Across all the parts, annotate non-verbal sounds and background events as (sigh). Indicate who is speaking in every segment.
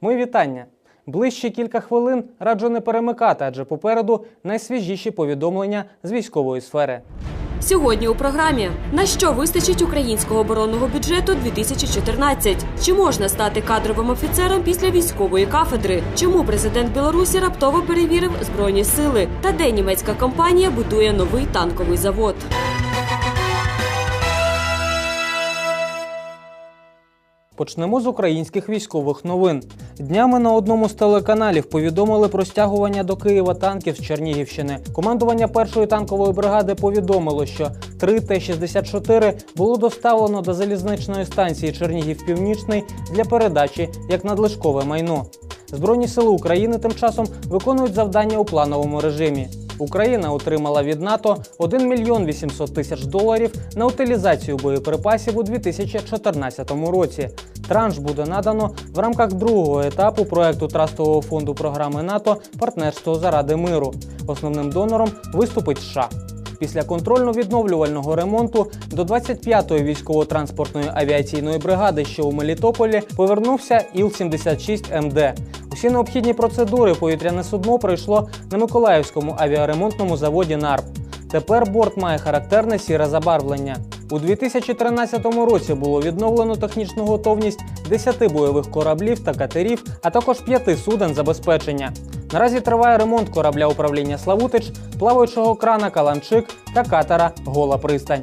Speaker 1: Мої вітання. Ближче кілька хвилин раджу не перемикати, адже попереду найсвіжіші повідомлення з військової сфери.
Speaker 2: Сьогодні у програмі на що вистачить українського оборонного бюджету 2014? Чи можна стати кадровим офіцером після військової кафедри? Чому президент Білорусі раптово перевірив збройні сили? Та де німецька компанія будує новий танковий завод?
Speaker 1: Почнемо з українських військових новин. Днями на одному з телеканалів повідомили про стягування до Києва танків з Чернігівщини. Командування першої танкової бригади повідомило, що 3 Т-64 було доставлено до залізничної станції Чернігів Північний для передачі як надлишкове майно. Збройні сили України тим часом виконують завдання у плановому режимі. Україна отримала від НАТО 1 мільйон 800 тисяч доларів на утилізацію боєприпасів у 2014 році. Транш буде надано в рамках другого етапу проекту Трастового фонду програми НАТО Партнерство заради миру. Основним донором виступить США. Після контрольно-відновлювального ремонту до 25-ї військово-транспортної авіаційної бригади, що у Мелітополі, повернувся Іл-76 МД. Усі необхідні процедури повітряне судно пройшло на Миколаївському авіаремонтному заводі НАРП. Тепер борт має характерне сіре забарвлення. У 2013 році було відновлено технічну готовність 10 бойових кораблів та катерів, а також 5 суден забезпечення. Наразі триває ремонт корабля управління Славутич, плаваючого крана Каламчик та катера Гола пристань.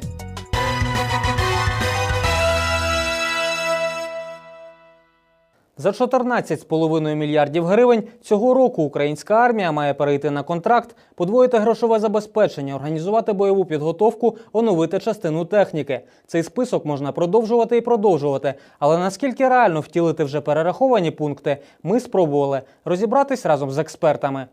Speaker 1: За 14,5 мільярдів гривень цього року українська армія має перейти на контракт, подвоїти грошове забезпечення, організувати бойову підготовку, оновити частину техніки. Цей список можна продовжувати і продовжувати. Але наскільки реально втілити вже перераховані пункти, ми спробували розібратись разом з експертами.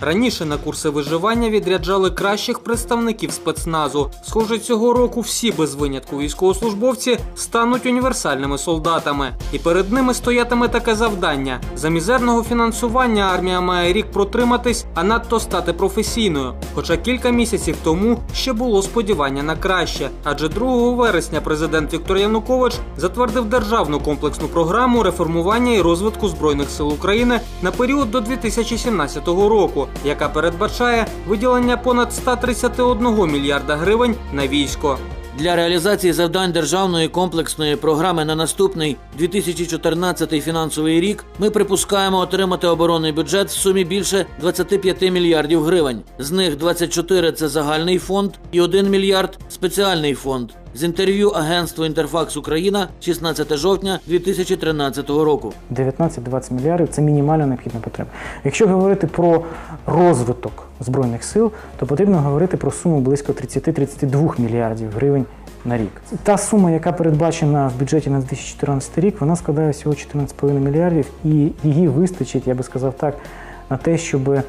Speaker 1: Раніше на курси виживання відряджали кращих представників спецназу. Схоже, цього року всі без винятку військовослужбовці стануть універсальними солдатами. І перед ними стоятиме таке завдання: за мізерного фінансування армія має рік протриматись, а надто стати професійною. Хоча кілька місяців тому ще було сподівання на краще. Адже 2 вересня президент Віктор Янукович затвердив державну комплексну програму реформування і розвитку збройних сил України на період до 2017 року яка передбачає виділення понад 131 мільярда гривень на військо.
Speaker 3: Для реалізації завдань державної комплексної програми на наступний 2014 фінансовий рік ми припускаємо отримати оборонний бюджет в сумі більше 25 мільярдів гривень. З них 24 – це загальний фонд і 1 мільярд спеціальний фонд. З інтерв'ю агентству Інтерфакс Україна 16 жовтня 2013 року.
Speaker 4: 19-20 мільярдів це мінімальна необхідна потреба. Якщо говорити про розвиток збройних сил, то потрібно говорити про суму близько 30-32 мільярдів гривень на рік. Та сума, яка передбачена в бюджеті на 2014 рік, вона складає всього 14,5 мільярдів, і її вистачить, я би сказав так, на те, щоб е,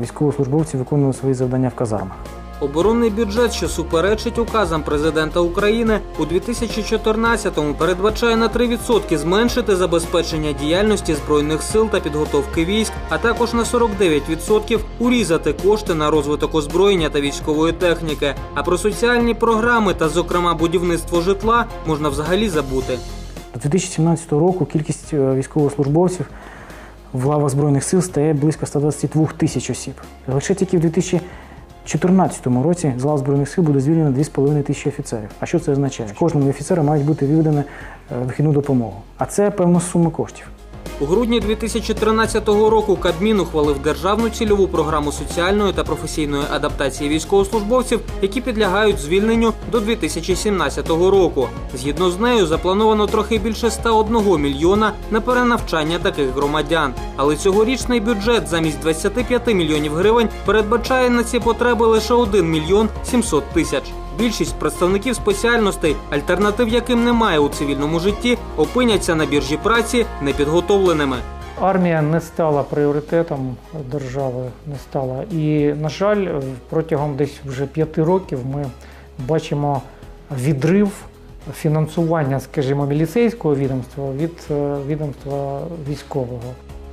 Speaker 4: військовослужбовці виконували свої завдання в казармах.
Speaker 1: Оборонний бюджет, що суперечить указам президента України, у 2014-му передбачає на 3% зменшити забезпечення діяльності збройних сил та підготовки військ, а також на 49% урізати кошти на розвиток озброєння та військової техніки. А про соціальні програми та, зокрема, будівництво житла можна взагалі забути.
Speaker 4: До 2017 року кількість е, військовослужбовців в лавах Збройних сил стає близько 122 тисяч осіб. Лише тільки в 2014 році з лав Збройних сил буде звільнено 2,5 тисячі офіцерів. А що це означає? Кожному офіцеру мають бути віддане вихідну допомогу. А це певна сума коштів.
Speaker 1: У грудні 2013 року Кабмін ухвалив державну цільову програму соціальної та професійної адаптації військовослужбовців, які підлягають звільненню до 2017 року. Згідно з нею, заплановано трохи більше 101 мільйона на перенавчання таких громадян. Але цьогорічний бюджет замість 25 мільйонів гривень передбачає на ці потреби лише 1 мільйон 700 тисяч. Більшість представників спеціальностей, альтернатив яким немає у цивільному житті, опиняться на біржі праці непідготовленими.
Speaker 5: Армія не стала пріоритетом держави, не стала. І, на жаль, протягом десь вже п'яти років ми бачимо відрив фінансування, скажімо, міліцейського відомства від е, відомства військового.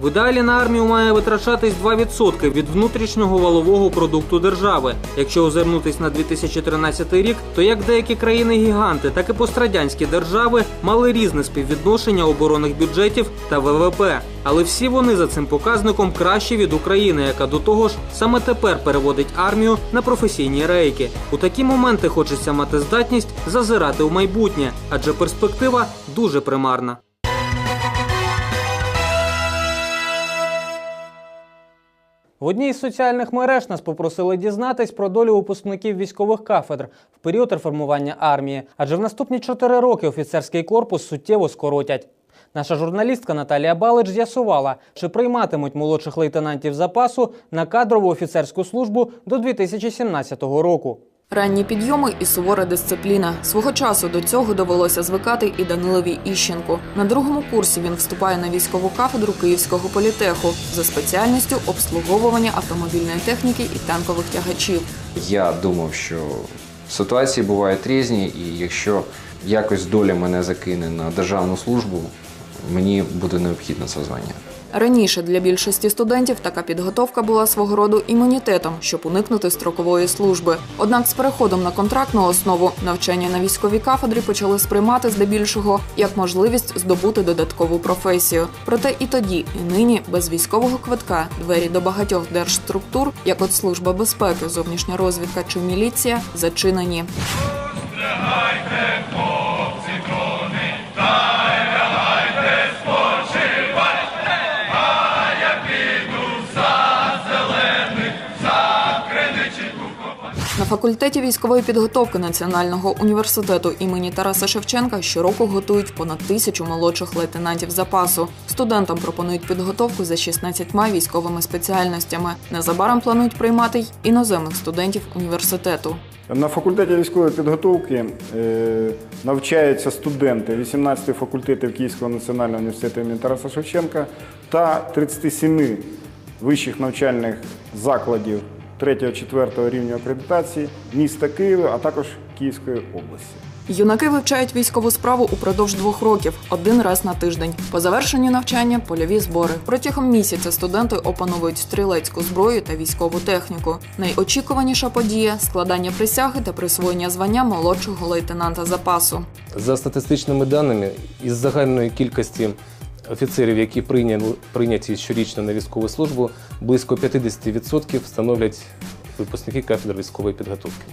Speaker 1: В ідеалі на армію має витрачатись 2% від внутрішнього валового продукту держави. Якщо озирнутись на 2013 рік, то як деякі країни-гіганти, так і пострадянські держави мали різне співвідношення оборонних бюджетів та ВВП. Але всі вони за цим показником кращі від України, яка до того ж саме тепер переводить армію на професійні рейки. У такі моменти хочеться мати здатність зазирати в майбутнє, адже перспектива дуже примарна. В одній із соціальних мереж нас попросили дізнатись про долю випускників військових кафедр в період реформування армії, адже в наступні чотири роки офіцерський корпус суттєво скоротять. Наша журналістка Наталія Балич з'ясувала, чи прийматимуть молодших лейтенантів запасу на кадрову офіцерську службу до 2017 року.
Speaker 6: Ранні підйоми і сувора дисципліна. Свого часу до цього довелося звикати і Данилові Іщенку. На другому курсі він вступає на військову кафедру Київського політеху за спеціальністю обслуговування автомобільної техніки і танкових тягачів.
Speaker 7: Я думав, що ситуації бувають різні, і якщо якось доля мене закине на державну службу, мені буде необхідно це звання.
Speaker 6: Раніше для більшості студентів така підготовка була свого роду імунітетом, щоб уникнути строкової служби. Однак з переходом на контрактну основу навчання на військовій кафедрі почали сприймати здебільшого як можливість здобути додаткову професію. Проте і тоді, і нині без військового квитка двері до багатьох держструктур, як от служба безпеки, зовнішня розвідка чи міліція, зачинені. На факультеті військової підготовки Національного університету імені Тараса Шевченка щороку готують понад тисячу молодших лейтенантів запасу. Студентам пропонують підготовку за 16 військовими спеціальностями. Незабаром планують приймати й іноземних студентів університету.
Speaker 8: На факультеті військової підготовки е, навчаються студенти 18 факультетів Київського національного університету імені Тараса Шевченка та 37 вищих навчальних закладів 3-4 рівня акредитації міста Києва, а також Київської області.
Speaker 6: Юнаки вивчають військову справу упродовж двох років, один раз на тиждень. По завершенню навчання польові збори. Протягом місяця студенти опановують стрілецьку зброю та військову техніку. Найочікуваніша подія складання присяги та присвоєння звання молодшого лейтенанта запасу.
Speaker 9: За статистичними даними, із загальної кількості офіцерів, які прийняли, прийняті щорічно на військову службу, близько 50% становлять випускники кафедри військової підготовки.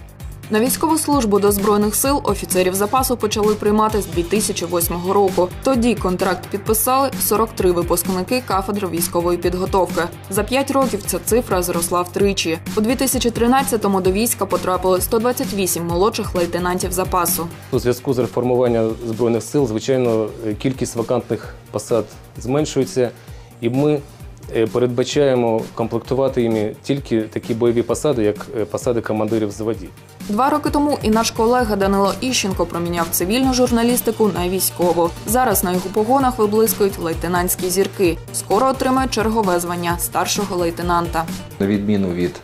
Speaker 6: На військову службу до збройних сил офіцерів запасу почали приймати з 2008 року. Тоді контракт підписали 43 випускники кафедри військової підготовки. За 5 років ця цифра зросла втричі. У 2013-му до війська потрапили 128 молодших лейтенантів запасу.
Speaker 9: У зв'язку з реформуванням збройних сил, звичайно, кількість вакантних посад зменшується, і ми передбачаємо комплектувати іми тільки такі бойові посади, як е, посади командирів заводів.
Speaker 6: Два роки тому і наш колега Данило Іщенко проміняв цивільну журналістику на військову. Зараз на його погонах виблискують лейтенантські зірки. Скоро отримає чергове звання старшого лейтенанта.
Speaker 7: На відміну від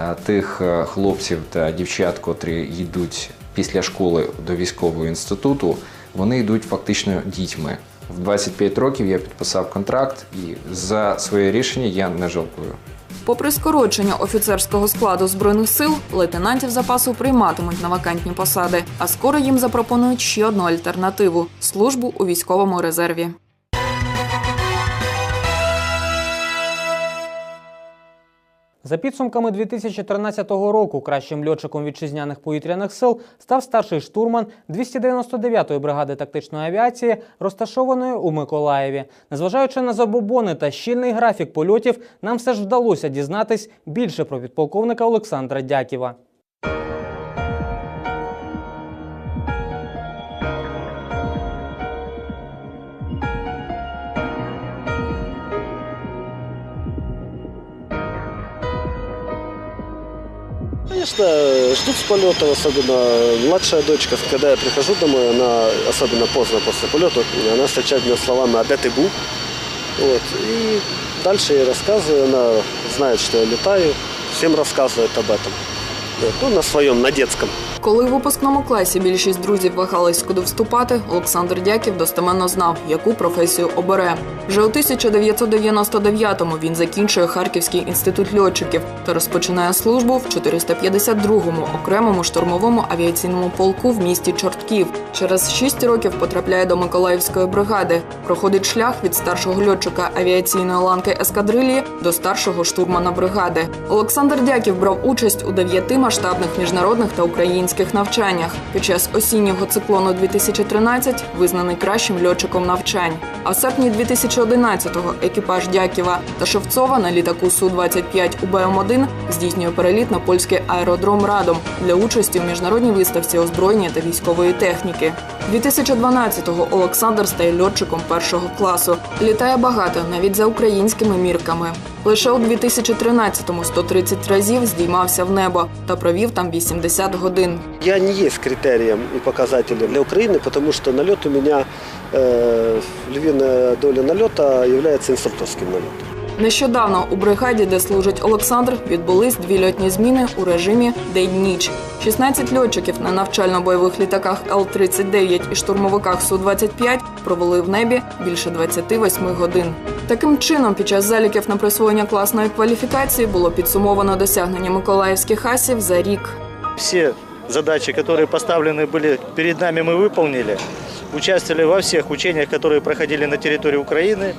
Speaker 7: е, тих е, хлопців та дівчат, котрі йдуть після школи до військового інституту, вони йдуть фактично дітьми. В 25 років я підписав контракт, і за своє рішення я не жалкую.
Speaker 6: Попри скорочення офіцерського складу збройних сил, лейтенантів запасу прийматимуть на вакантні посади, а скоро їм запропонують ще одну альтернативу службу у військовому резерві.
Speaker 1: За підсумками 2013 року кращим льотчиком вітчизняних повітряних сил став старший штурман 299-ї бригади тактичної авіації, розташованої у Миколаєві. Незважаючи на забобони та щільний графік польотів, нам все ж вдалося дізнатись більше про підполковника Олександра Дяківа.
Speaker 10: Конечно, ждут с полетов, особенно младшая дочка. Когда я прихожу домой, она, особенно поздно после полета, она встречает меня словами «А ты был?» Вот. И дальше я рассказываю, она знает, что я летаю, всем рассказывает об этом. Вот. Ну, на своем, на детском.
Speaker 6: Коли в випускному класі більшість друзів вагались, куди вступати, Олександр Дяків достеменно знав, яку професію обере. Вже у 1999-му він закінчує Харківський інститут льотчиків та розпочинає службу в 452-му окремому штурмовому авіаційному полку в місті Чортків. Через 6 років потрапляє до Миколаївської бригади. Проходить шлях від старшого льотчика авіаційної ланки ескадрилії до старшого штурмана бригади. Олександр Дяків брав участь у дев'яти масштабних міжнародних та українських навчаннях. Під час осіннього циклону 2013 визнаний кращим льотчиком навчань. А в серпні 2011-го екіпаж Дяківа та Шевцова на літаку Су-25 УБМ-1 здійснює переліт на польський аеродром Радом для участі у міжнародній виставці озброєння та військової техніки. 2012-го Олександр стає льотчиком першого класу. Літає багато, навіть за українськими мірками. Лише у 2013-му 130 разів здіймався в небо та провів там 80 годин.
Speaker 10: Я не є критерієм і показателем для України, тому що нальот у мене, львівна доля нальоту є інструкторським налетом.
Speaker 6: Нещодавно у бригаді, де служить Олександр, відбулись дві льотні зміни у режимі день-ніч. 16 льотчиків на навчально-бойових літаках Л-39 і штурмовиках Су-25 провели в небі більше 28 годин. Таким чином, під час заліків на присвоєння класної кваліфікації було підсумовано досягнення миколаївських асів за рік.
Speaker 11: Все задачи, которые поставлены были перед нами, мы выполнили. Участвовали во всех учениях, которые проходили на территории Украины.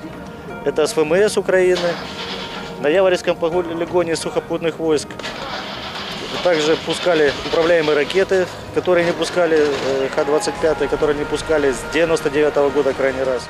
Speaker 11: Это с ВМС Украины, на Яворевском полигоне сухопутных войск. Также пускали управляемые ракеты, которые не пускали, э, Х-25, которые не пускали с 99 года крайний раз.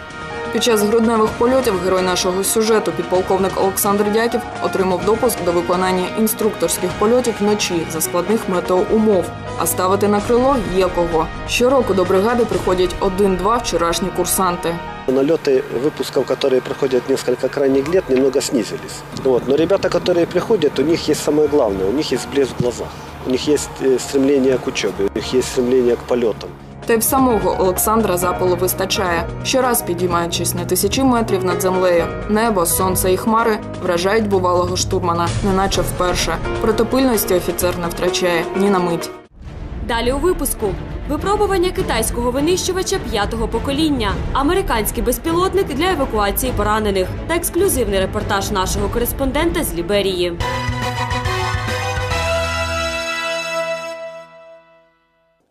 Speaker 6: Під час грудневих польотів герой нашого сюжету, підполковник Олександр Дяків, отримав допуск до виконання інструкторських польотів вночі за складних метеоумов. А ставити на крило є кого. Щороку до бригади приходять один-два вчорашні курсанти.
Speaker 10: Налеты выпусков, которые проходят несколько крайних лет, немного снизились. Вот. Но ребята, которые приходят, у них есть самое главное, у них есть блеск в глазах. У них есть э, стремление к учебе, у них есть стремление к полетам.
Speaker 6: Та й в самого Олександра запалу вистачає. Щораз підіймаючись на тисячі метрів над землею, небо, сонце і хмари вражають бувалого штурмана, неначе вперше. Проте пильності офіцер не втрачає ні на мить.
Speaker 2: Далі у випуску випробування китайського винищувача п'ятого покоління, американський безпілотник для евакуації поранених та ексклюзивний репортаж нашого кореспондента з Ліберії.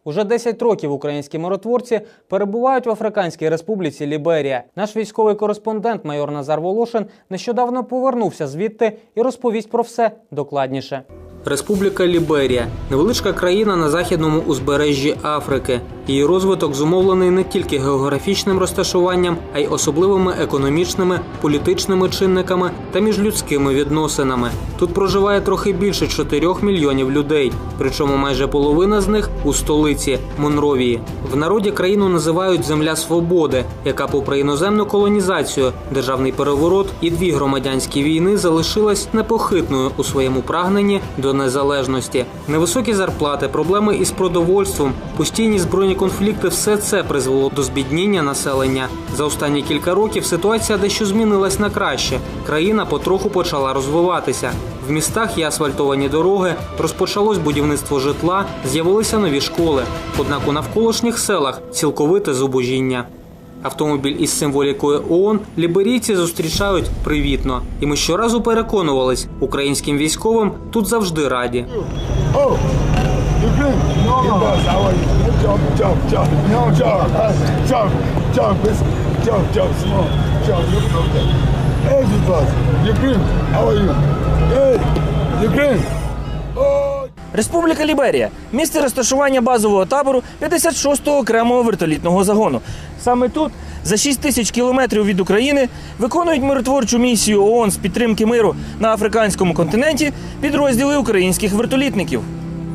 Speaker 1: Уже 10 років українські миротворці перебувають в Африканській республіці Ліберія. Наш військовий кореспондент майор Назар Волошин нещодавно повернувся звідти і розповість про все докладніше. Республіка Ліберія невеличка країна на західному узбережжі Африки. Її розвиток зумовлений не тільки географічним розташуванням, а й особливими економічними, політичними чинниками та міжлюдськими відносинами. Тут проживає трохи більше 4 мільйонів людей, причому майже половина з них у столиці Монровії. В народі країну називають Земля свободи, яка, попри іноземну колонізацію, державний переворот і дві громадянські війни залишилась непохитною у своєму прагненні до незалежності. Невисокі зарплати, проблеми із продовольством, постійні збройні конфлікти все це призвело до збідніння населення. За останні кілька років ситуація дещо змінилась на краще. Країна потроху почала розвиватися. В містах є асфальтовані дороги, розпочалось будівництво житла, з'явилися нові школи. Однак у навколишніх селах цілковите зубожіння. Автомобіль із символікою ООН ліберійці зустрічають привітно, і ми щоразу переконувались, українським військовим тут завжди раді.
Speaker 12: Республіка Ліберія місце розташування базового табору 56-го окремого вертолітного загону. Саме тут, за 6 тисяч кілометрів від України, виконують миротворчу місію ООН з підтримки миру на африканському континенті підрозділи українських вертолітників.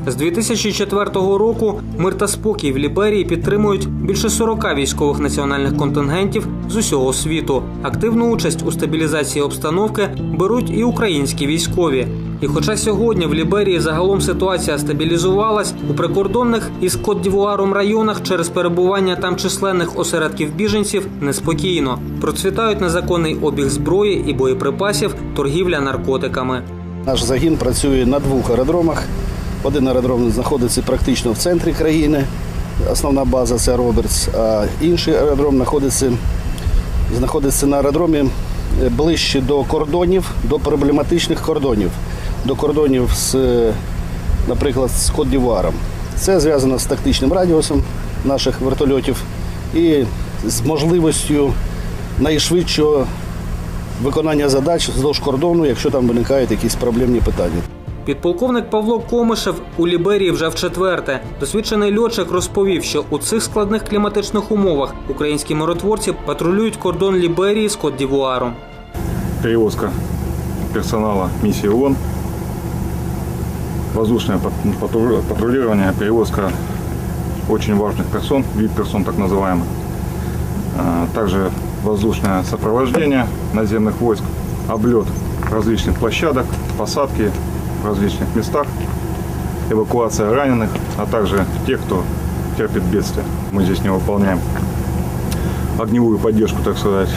Speaker 1: З 2004 року мир та спокій в Ліберії підтримують більше 40 військових національних контингентів з усього світу. Активну участь у стабілізації обстановки беруть і українські військові. І хоча сьогодні в Ліберії загалом ситуація стабілізувалась, у прикордонних із Кот-Дівуаром районах через перебування там численних осередків біженців неспокійно. Процвітають незаконний обіг зброї і боєприпасів, торгівля наркотиками.
Speaker 13: Наш загін працює на двох аеродромах. Один аеродром знаходиться практично в центрі країни. Основна база це Робертс, а інший аеродром знаходиться, знаходиться на аеродромі е, ближче до кордонів, до проблематичних кордонів, до кордонів з, наприклад, з Кот-Дівуаром. Це зв'язано з тактичним радіусом наших вертольотів і з можливістю найшвидшого виконання задач вздовж кордону, якщо там виникають якісь проблемні питання.
Speaker 1: Підполковник Павло Комишев у Ліберії вже вчетверте. Досвідчений льотчик розповів, що у цих складних кліматичних умовах українські миротворці патрулюють кордон Ліберії з Кот-Дівуаром.
Speaker 14: перевозка персонала миссии ООН, воздушное пат- патру- патрулирование, перевозка очень важных персон, вид персон так называемый. А, Также воздушное сопровождение наземных войск, облет различных площадок, посадки в различных местах, эвакуация раненых, а также тех, кто терпит бедствие. Мы здесь не выполняем огневую поддержку, так сказать,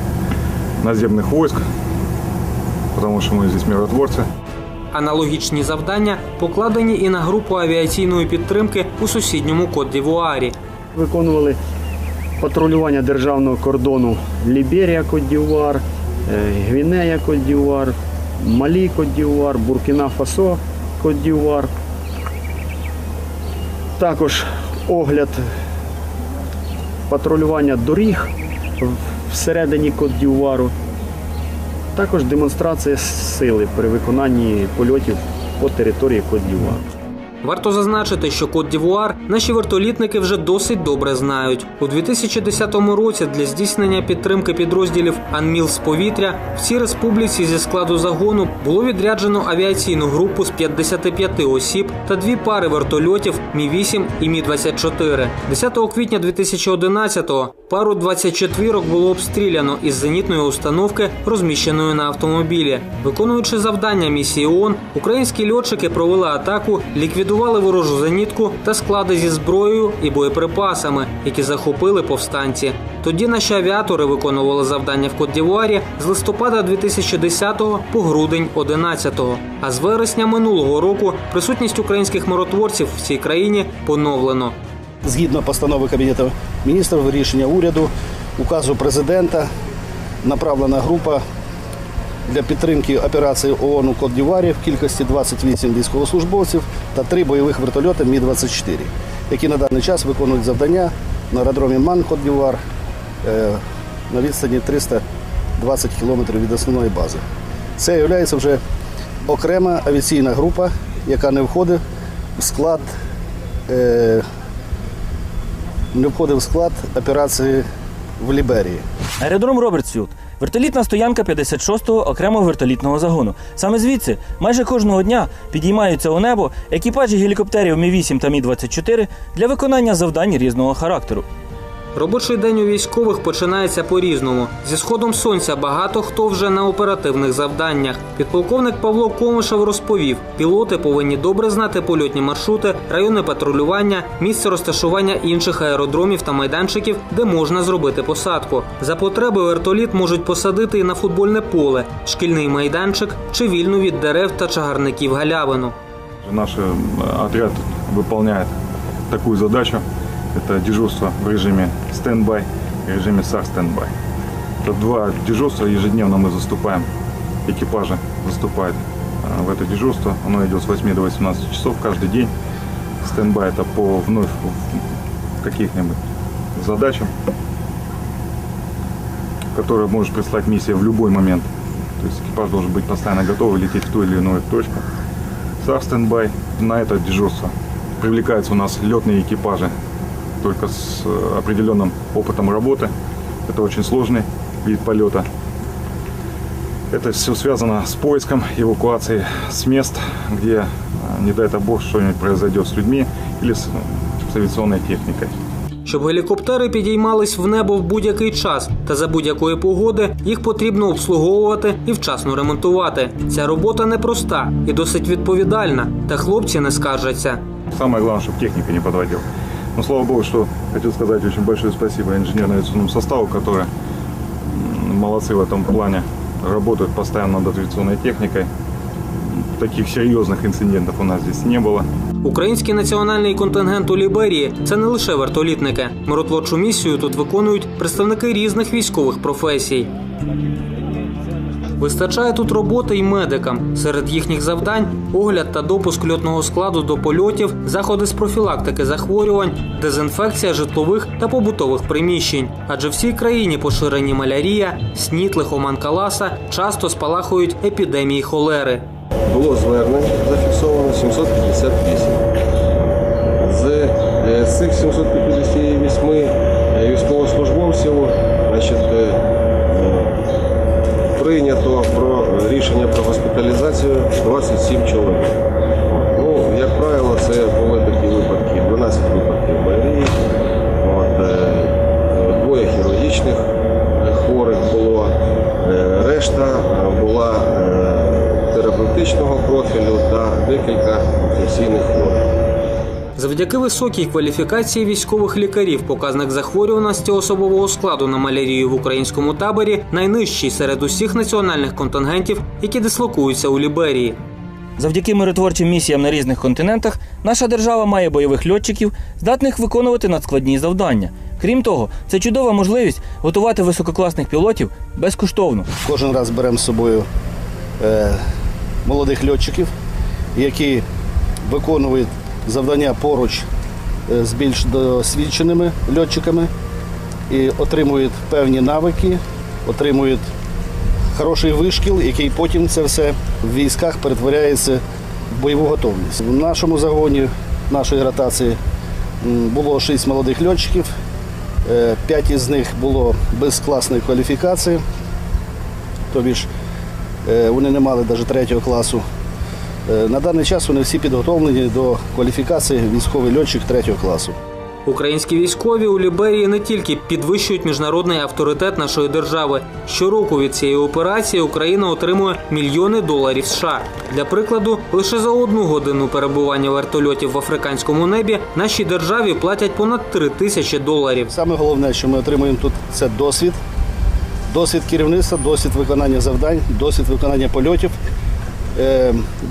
Speaker 14: (laughs) наземных войск, потому что мы здесь миротворцы.
Speaker 1: Аналогічні завдання покладені і на групу авіаційної підтримки у сусідньому Кот-Дівуарі.
Speaker 15: Виконували патрулювання державного кордону Ліберія Кот-Дівуар, е, Гвінея Кот-Дівуар, Малі Кот-Дівуар, Буркіна Фасо Кот-Дівуар. Також огляд патрулювання доріг всередині Кот-Дівуару. Також демонстрація сили при виконанні польотів по території Кот-Дівуару.
Speaker 1: Варто зазначити, що Кот-Дівуар наші вертолітники вже досить добре знають. У 2010 році для здійснення підтримки підрозділів Анміл з повітря в цій республіці зі складу загону було відряджено авіаційну групу з 55 осіб та дві пари вертольотів Мі 8 і Мі 24 10 квітня 2011-го пару 24 було обстріляно із зенітної установки, розміщеної на автомобілі. Виконуючи завдання місії ООН, українські льотчики провели атаку, ліквідували ворожу зенітку та склади зі зброєю і боєприпасами, які захопили повстанці. Тоді наші авіатори виконували завдання в Кот-Дівуарі з листопада 2010 по грудень 11. А з вересня минулого року присутність українських миротворців в цій країні поновлено.
Speaker 13: Згідно постанови Кабінету міністрів, рішення уряду, указу президента, направлена група для підтримки операції ООН у Кот-Діварі в кількості 28 військовослужбовців та 3 бойових вертольоти Мі-24, які на даний час виконують завдання на аеродромі Ман Кот-Дівар е, на відстані 320 кілометрів від основної бази. Це є вже окрема авіаційна група, яка не входить в склад е, не входив в склад операції в Ліберії.
Speaker 12: Аеродром Робертсфілд. Вертолітна стоянка 56-го окремого вертолітного загону. Саме звідси майже кожного дня підіймаються у небо екіпажі гелікоптерів Мі-8 та Мі-24 для виконання завдань різного характеру.
Speaker 1: Робочий день у військових починається по-різному. Зі сходом сонця багато хто вже на оперативних завданнях. Підполковник Павло Комишев розповів: пілоти повинні добре знати польотні маршрути, райони патрулювання, місце розташування інших аеродромів та майданчиків, де можна зробити посадку. За потреби вертоліт можуть посадити і на футбольне поле, шкільний майданчик чи вільну від дерев та чагарників галявину.
Speaker 14: Наш э, отряд выполняет такую задачу. Это дежурство в режиме стендбай и режиме сар стендбай. Это два дежурства ежедневно мы заступаем. Экипажи заступают э, в это дежурство. Оно идет с 8 до 18 часов каждый день. Стендбай это по вновь каких-нибудь задачам, которые может прислать миссия в любой момент. То есть экипаж должен быть постоянно готов лететь в ту или иную точку. Сар стендбай на это дежурство привлекаются у нас летные экипажи только с э, определенным опытом работы. Это очень сложный вид полета. Это все связано с поиском, эвакуацией с мест, где, э, не дай это бог, что-нибудь произойдет с людьми или с, с авиационной техникой.
Speaker 1: Щоб гелікоптери підіймались в небо в будь-який час та за будь-якої погоди, їх потрібно обслуговувати і вчасно ремонтувати. Ця робота непроста і досить відповідальна, та хлопці не скаржаться.
Speaker 14: Самое главное, чтобы техника не подводила. Но слава богу, что хочу сказать очень большое спасибо инженерно-авиационному составу, которые м, молодцы в этом плане, работают постоянно над авиационной техникой. таких серьезных инцидентов у нас здесь не было.
Speaker 1: Український національний контингент у Ліберії це не лише вертолітники. Миротворчу місію тут виконують представники різних військових професій. Вистачає тут роботи й медикам. Серед їхніх завдань огляд та допуск льотного складу до польотів, заходи з профілактики захворювань, дезінфекція житлових та побутових приміщень. Адже всій країні поширені малярія, снід, лихоманка ласа, часто спалахують епідемії холери.
Speaker 16: Було звернень зафіксовано 758. З е, з цих 758 е, військовослужбовців значить, е, прийнято про рішення про госпіталізацію 27 чоловік.
Speaker 1: Завдяки високій кваліфікації військових лікарів показник захворюваності особового складу на малярію в українському таборі найнижчий серед усіх національних контингентів, які дислокуються у Ліберії.
Speaker 12: Завдяки миротворчим місіям на різних континентах наша держава має бойових льотчиків, здатних виконувати надскладні завдання. Крім того, це чудова можливість готувати висококласних пілотів безкоштовно.
Speaker 13: Кожен раз беремо з собою е, молодих льотчиків, які виконують завдання поруч е, з більш досвідченими льотчиками і отримують певні навики, отримують хороший вишкіл, який потім це все в військах перетворяється в бойову готовність. В нашому загоні нашої ротації було шість молодих льотчиків, е, п'ять із них було без класної кваліфікації, тобі ж е, вони не мали навіть третього класу. Е, На даний час вони всі підготовлені до кваліфікації військовий льотчик третього класу.
Speaker 1: Українські військові у Ліберії не тільки підвищують міжнародний авторитет нашої держави. Щороку від цієї операції Україна отримує мільйони доларів США. Для прикладу, лише за одну годину перебування вертольотів в африканському небі нашій державі платять понад 3 тисячі доларів.
Speaker 13: Саме головне, що ми отримуємо тут, це досвід, досвід керівництва, досвід виконання завдань, досвід виконання польотів,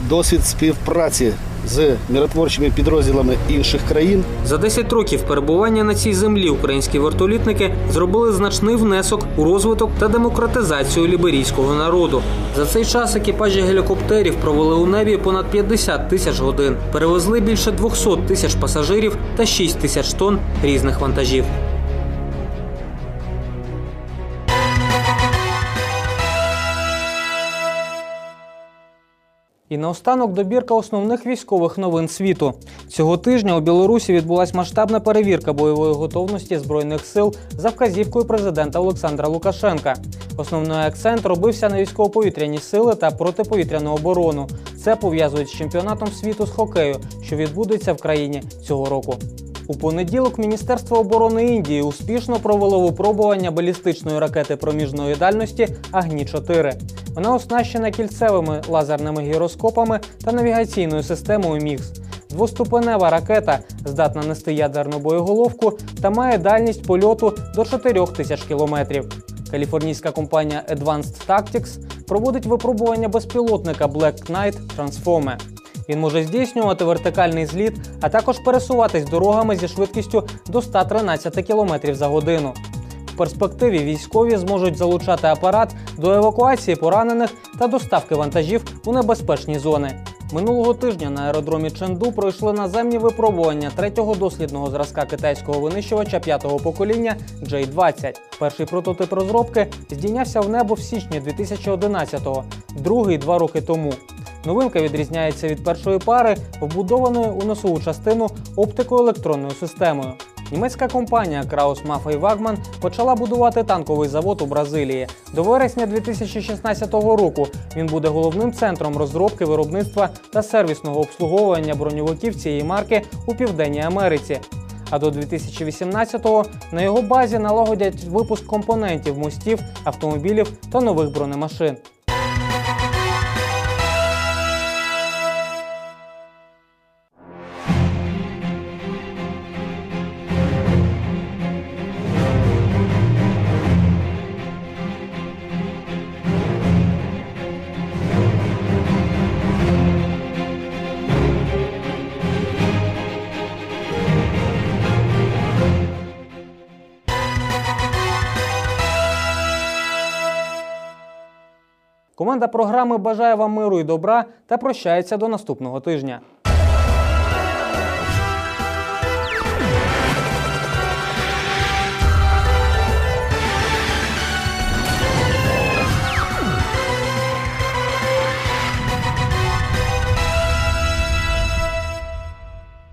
Speaker 13: досвід співпраці з миротворчими підрозділами інших країн.
Speaker 1: За 10 років перебування на цій землі українські вертолітники зробили значний внесок у розвиток та демократизацію ліберійського народу. За цей час екіпажі гелікоптерів провели у небі понад 50 тисяч годин, перевезли більше 200 тисяч пасажирів та 6 тисяч тонн різних вантажів. І наостанок добірка основних військових новин світу. Цього тижня у Білорусі відбулася масштабна перевірка бойової готовності збройних сил за вказівкою президента Олександра Лукашенка. Основний акцент робився на військово-повітряні сили та протиповітряну оборону. Це пов'язують з чемпіонатом світу з хокею, що відбудеться в країні цього року. У понеділок Міністерство оборони Індії успішно провело випробування балістичної ракети проміжної дальності Агні 4 Вона оснащена кільцевими лазерними гіроскопами та навігаційною системою МІГС. Двоступенева ракета здатна нести ядерну боєголовку та має дальність польоту до 4 тисяч кілометрів. Каліфорнійська компанія Advanced Tactics проводить випробування безпілотника Black Knight Transforme. Він може здійснювати вертикальний зліт, а також пересуватись дорогами зі швидкістю до 113 км за годину. Перспективі військові зможуть залучати апарат до евакуації поранених та доставки вантажів у небезпечні зони. Минулого тижня на аеродромі Ченду пройшли наземні випробування третього дослідного зразка китайського винищувача п'ятого покоління J-20. Перший прототип розробки здійнявся в небо в січні 2011-го, другий два роки тому. Новинка відрізняється від першої пари, вбудованою у носову частину оптико-електронною системою. Німецька компанія Краус Мафей Вагман почала будувати танковий завод у Бразилії. До вересня 2016 року він буде головним центром розробки виробництва та сервісного обслуговування броньовиків цієї марки у Південній Америці. А до 2018-го на його базі налагодять випуск компонентів мостів, автомобілів та нових бронемашин. Команда програми бажає вам миру і добра та прощається до наступного тижня.